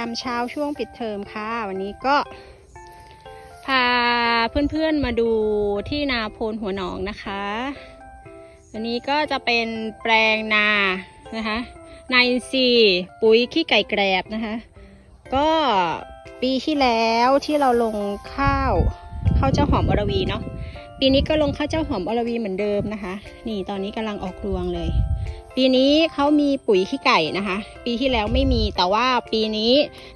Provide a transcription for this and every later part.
ามเช้าช่วงปิดเทอมค่ะ วันนี้ก็ พาเพื่อนๆมาดูที่นาโพนหัวหนองนะคะ วันนี้ก็จะเป็นแปลงนานะคะนาอินทรีปุ๋ยขี้ไก่แกรบนะคะ ก็ปีที่แล้วที่เราลงข้าวข้าวเจ้าหอมอรวีเนาะ ปีนี้ก็ลงข้าวเจ้าหอมอรวีเหมือนเดิมนะคะ นี่ตอนนี้กำลังออกรวงเลย ปีนี้เขามีปุ๋ยขี้ไก่นะคะ ปีที่แล้วไม่มีแต่ว่าปีนี้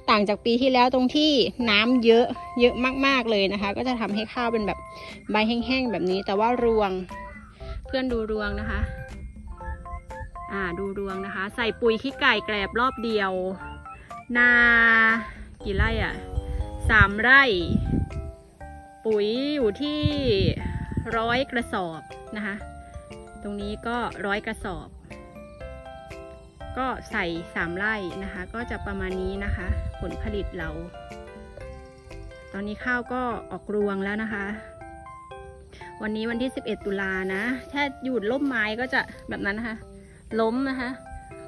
ต่างจากปีที่แล้วตรงที่น้ำเยอะเยอะมากๆเลยนะคะ ก็จะทำให้ข้าวเป็นแบบใบแห้งๆแบบนี้ แต่ว่ารวงเพื่อนดูรวงนะคะ อ่าดูรวงนะคะ ใส่ปุ๋ยขี้ไก่แกลบรอบเดียว นากี่ไร่อะสามไร่ ปุ๋ยอยู่ที่ ร้อยกระสอบนะคะ ตรงนี้ก็ร้อยกระสอบ ก็ใส่สามไร่นะคะ ก็จะประมาณนี้นะคะ ผลผลิตเรา ตอนนี้ข้าวก็ออกรวงแล้วนะคะ วันนี้วันที่ 11 ตุลานะ ถ้าหยุดล่มไม้ก็จะแบบนั้นนะคะ ล้มนะคะ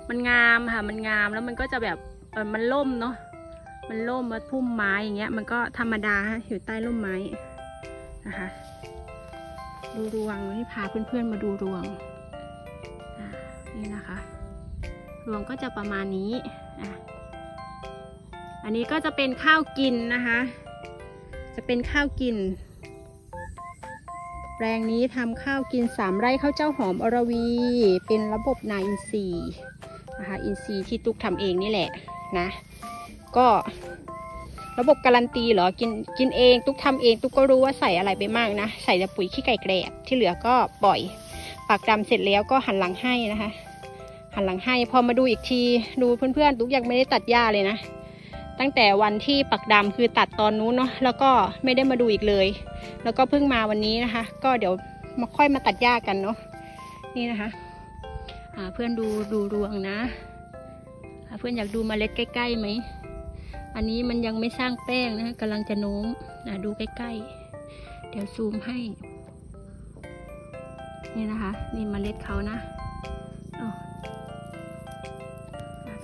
มันงามค่ะ มันงามแล้วมันก็จะแบบมันล่มเนาะมันล่มมาพุ่มไม้อย่างเงี้ย มันก็ธรรมดาอยู่ใต้ร่มไม้นะคะ ดูรวงวันนี้พาเพื่อนๆมาดูรวงนี่นะคะ รวงก็จะประมาณนี้อันนี้ก็จะเป็นข้าวกินนะคะ จะเป็นข้าวกิน แปลงนี้ทำข้าวกินสามไร่ข้าวเจ้าหอมอรวี เป็นระบบนาอินทรีย์นะคะอินทรีย์ที่ตุกทำเองนี่แหละนะ ก็ ระบบการันตีเหรอ กินกินเองตุกทำเองตุกก็รู้ว่าใส่อะไรไปมากนะ ใส่แต่ปุ๋ยขี้ไก่แกรบที่เหลือก็ปล่อย ปากดำเสร็จแล้วก็หันหลังให้นะคะ หันหลังให้พอมาดูอีกทีดูเพื่อนๆ ตุกยังไม่ได้ตัดหญ้าเลยนะ ตั้งแต่วันที่ปักดำคือตัดตอนนู้นเนาะแล้วก็ไม่ได้มาดูอีกเลย แล้วก็เพิ่งมาวันนี้นะคะ ก็เดี๋ยวมาค่อยมาตัดหญ้ากันเนาะนี่นะคะเพื่อนดูดูรวงนะ เพื่อนอยากดูเมล็ดใกล้ๆไหม อันนี้มันยังไม่สร้างแป้งนะคะกำลังจะโน้มอ่าดูใกล้ๆ เดี๋ยวซูมให้ นี่นะคะ นี่เมล็ดเขานะ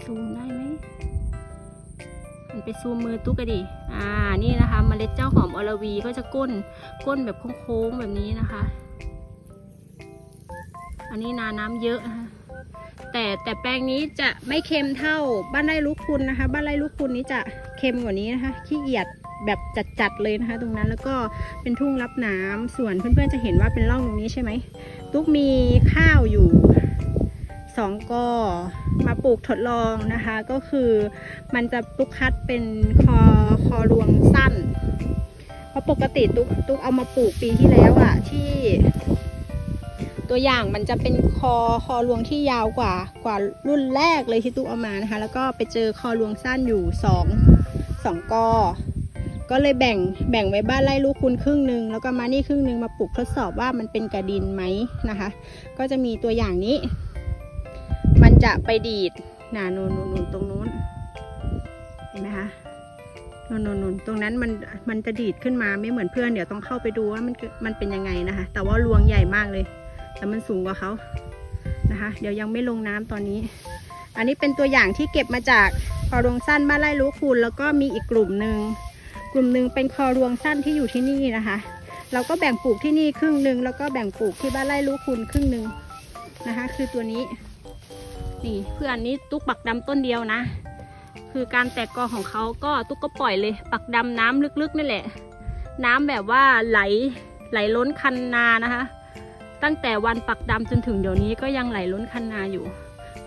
ซูมได้ไหม มันไปซูมมือตุ๊กดิ อ่า นี่นะคะมเมล็ดเจ้าหอมอลวีก็จะก้น ก้นแบบโค้งๆแบบนี้นะคะ อันนี้นาน้ำเยอะนะคะ แต่แต่แปลงนี้จะไม่เค็มเท่าบ้านไร่ลูกคุณนะคะ บ้านไร่ลูกคุณนี้จะเค็มกว่านี้นะคะขี้เกียจแบบจัดๆเลยนะคะ ตรงนั้นแล้วก็เป็นทุ่งรับน้ำส่วนเพื่อนๆจะเห็นว่าเป็นร่องตรงนี้ใช่ไหมตุ๊กมีข้าวอยู่สองกอมาปลูกทดลองนะคะ ก็คือมันจะตุกคัดเป็นคอคอรวงสั้น เพราะปกติตุกตุกเอามาปลูกปีที่แล้วอะที่ ตัวอย่างมันจะเป็นคอคอรวงที่ยาวกว่ากว่ารุ่นแรกเลยที่ตุกเอามานะคะ แล้วก็ไปเจอคอรวงสั้นอยู่สองสองกอก็เลยแบ่งแบ่งไว้บ้านไร่ลูกคุณครึ่งหนึ่งแล้วก็มานี่ครึ่งหนึ่งมาปลูกทดสอบว่ามันเป็นกระดินไหมนะคะ ก็จะมีตัวอย่างนี้ มันจะไปดีดนะนูนนูนตรงนู้นเห็นไหมคะนูนนูนตรงนั้นมันมันจะดีดขึ้นมาไม่เหมือนเพื่อนเดี๋ยวต้องเข้าไปดูว่ามันมันเป็นยังไงนะคะ แต่ว่ารวงใหญ่มากเลย แต่มันสูงกว่าเขานะคะ เดี๋ยวยังไม่ลงน้ำตอนนี้ อันนี้เป็นตัวอย่างที่เก็บมาจากคอรวงสั้นบ้านไร่รู้คุณแล้วก็มีอีกกลุ่มหนึ่งกลุ่มหนึ่งเป็นคอรวงสั้นที่อยู่ที่นี่นะคะ เราก็แบ่งปลูกที่นี่ครึ่งหนึ่งแล้วก็แบ่งปลูกที่บ้านไร่รู้คุณครึ่งหนึ่งนะคะ คือตัวนี้ นี่เพื่อนนี้ตุ๊กปักดำต้นเดียวนะ คือการแตกกอของเขาก็ตุ๊กก็ปล่อยเลย ปักดำน้ำลึกๆนี่แหละ น้ำแบบว่าไหลไหลล้นคันนานะคะ ตั้งแต่วันปักดำจนถึงเดี๋ยวนี้ก็ยังไหลล้นคันนาอยู่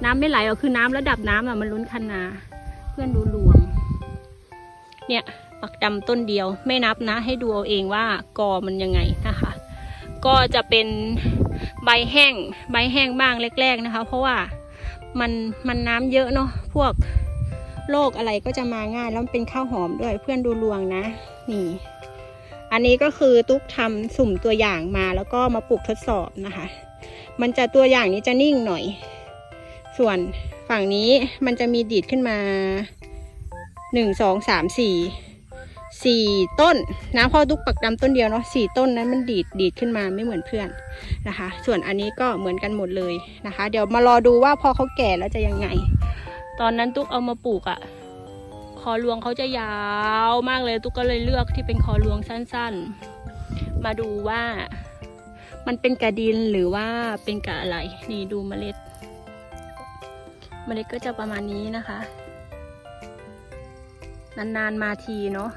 น้ำไม่ไหลก็คือน้ำระดับน้ำอะมันล้นคันนา เพื่อนดูรวง เนี่ยปักดำต้นเดียวไม่นับนะ ให้ดูเอาเองว่ากอมันยังไงนะคะ ก็จะเป็นใบแห้งใบแห้งบ้างแรก ๆนะคะ เพราะว่ามันมันน้ำเยอะเนาะพวกโรคอะไรก็จะมาง่ายแล้วมันเป็นข้าวหอมด้วยเพื่อนดูรวงนะ นี่ อันนี้ก็คือตุ๊กทำสุ่มตัวอย่างมาแล้วก็มาปลูกทดสอบนะคะ มันจะตัวอย่างนี้จะนิ่งหน่อย ส่วนฝั่งนี้มันจะมีดีดขึ้นมาหนึ่งสองสามสี่สี่ต้นนะเพอตุ๊กปักดำต้นเดียวเนาะสี่ต้นนั้นมันดีดดีดขึ้นมาไม่เหมือนเพื่อนนะคะ ส่วนอันนี้ก็เหมือนกันหมดเลยนะคะ เดี๋ยวมารอดูว่าพอเขาแก่แล้วจะยังไง ตอนนั้นตุ๊กเอามาปลูกอะ่ะ อรวงเขาจะยาวมากเลยตุ๊กก็เลยเลือกที่เป็นคอรวงสั้นๆ มาดูว่า มันเป็นกระดินหรือว่าเป็นกะอะไร นี่ดูเมล็ด เมล็ดก็จะประมาณนี้นะคะ นานๆมาทีเนาะ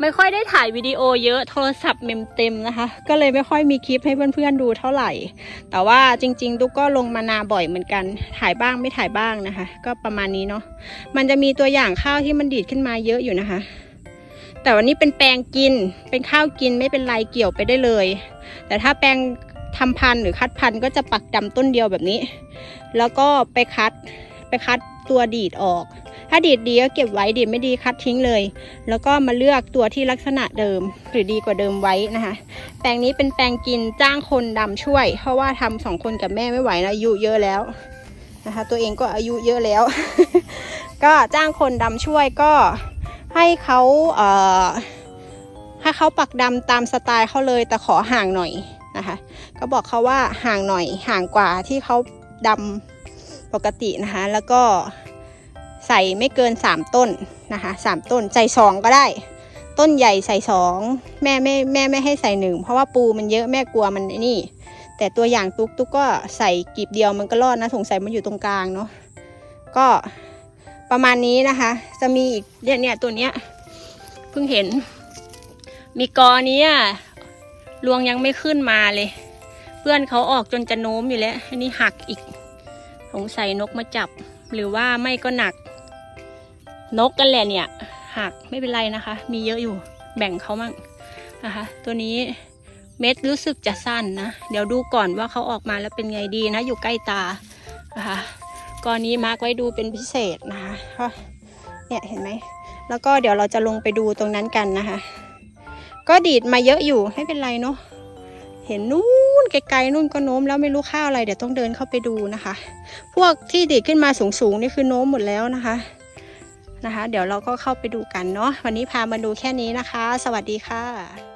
ไม่ค่อยได้ถ่ายวิดีโอเยอะโทรศัพท์เมมเต็มนะคะ ก็เลยไม่ค่อยมีคลิปให้เพื่อนๆดูเท่าไหร่ แต่ว่าจริง ๆ ตุ๊กก็ลงมานาบ่อยเหมือนกัน ถ่ายบ้างไม่ถ่ายบ้างนะคะ ก็ประมาณนี้เนาะมันจะมีตัวอย่างข้าวที่มันดีดขึ้นมาเยอะอยู่นะคะ แต่วันนี้เป็นแปลงกินเป็นข้าวกินไม่เป็นไรเกี่ยวไปได้เลย แต่ถ้าแปลงทำพันธุ์หรือคัดพันธุ์ก็จะปักดำต้นเดียวแบบนี้ แล้วก็ไปคัด ไปคัดตัวดีดออก ถ้าดีดดีก็เก็บไว้ดีดไม่ดีคัดทิ้งเลย แล้วก็มาเลือกตัวที่ลักษณะเดิมหรือดีกว่าเดิมไว้นะคะ แปลงนี้เป็นแปลงกินจ้างคนดำช่วย เพราะว่าทำสองคนกับแม่ไม่ไหวนะอายุเยอะแล้วนะคะ ตัวเองก็อายุเยอะแล้ว ก็จ้างคนดำช่วยก็ให้เขาเอ่อให้เขาปักดำตามสไตล์เขาเลยแต่ขอห่างหน่อยนะคะ ก็บอกเขาว่าห่างหน่อยห่างกว่าที่เขาดำ ปกตินะคะ แล้วก็ใส่ไม่เกิน 3 ต้นนะคะสามต้นใส่สองก็ได้ ต้นใหญ่ใส่สองแม่ไม่แม่ไม่ให้ใส่หนึ่งเพราะว่าปูมันเยอะแม่กลัวมันนี่ แต่ตัวอย่างตุ๊กตุ๊กก็ใส่กีบเดียวมันก็รอดนะสงสัยมันอยู่ตรงกลางเนาะก็ประมาณนี้นะคะ จะมีอีกเนี่ยเนี่ยตัวเนี้ยเพิ่งเห็น มีกอเนี้ยรวงยังไม่ขึ้นมาเลย เพื่อนเขาออกจนจะโน้มอยู่แล้วอันนี้หักอีก สงสัยนกมาจับ หรือว่าไม่ก็หนัก นกกันแหละเนี่ยหักไม่เป็นไรนะคะ มีเยอะอยู่แบ่งเขามั่งนะคะ ตัวนี้เม็ดรู้สึกจะสั้นนะ เดี๋ยวดูก่อนว่าเขาออกมาแล้วเป็นไงดีนะ อยู่ใกล้ตานะคะก้อนนี้มาร์กไว้ดูเป็นพิเศษนะคะเนี่ยเห็นไหมแล้วก็เดี๋ยวเราจะลงไปดูตรงนั้นกันนะคะ ก็ดีดมาเยอะอยู่ไม่เป็นไรเนาะเห็นนู่นไกลๆนู่นก็โน้มแล้วไม่รู้ข้าวอะไร เดี๋ยวต้องเดินเข้าไปดูนะคะ พวกที่ดีดขึ้นมาสูงๆนี่คือโน้มหมดแล้วนะคะนะคะ เดี๋ยวเราก็เข้าไปดูกันเนาะวันนี้พามาดูแค่นี้นะคะ สวัสดีค่ะ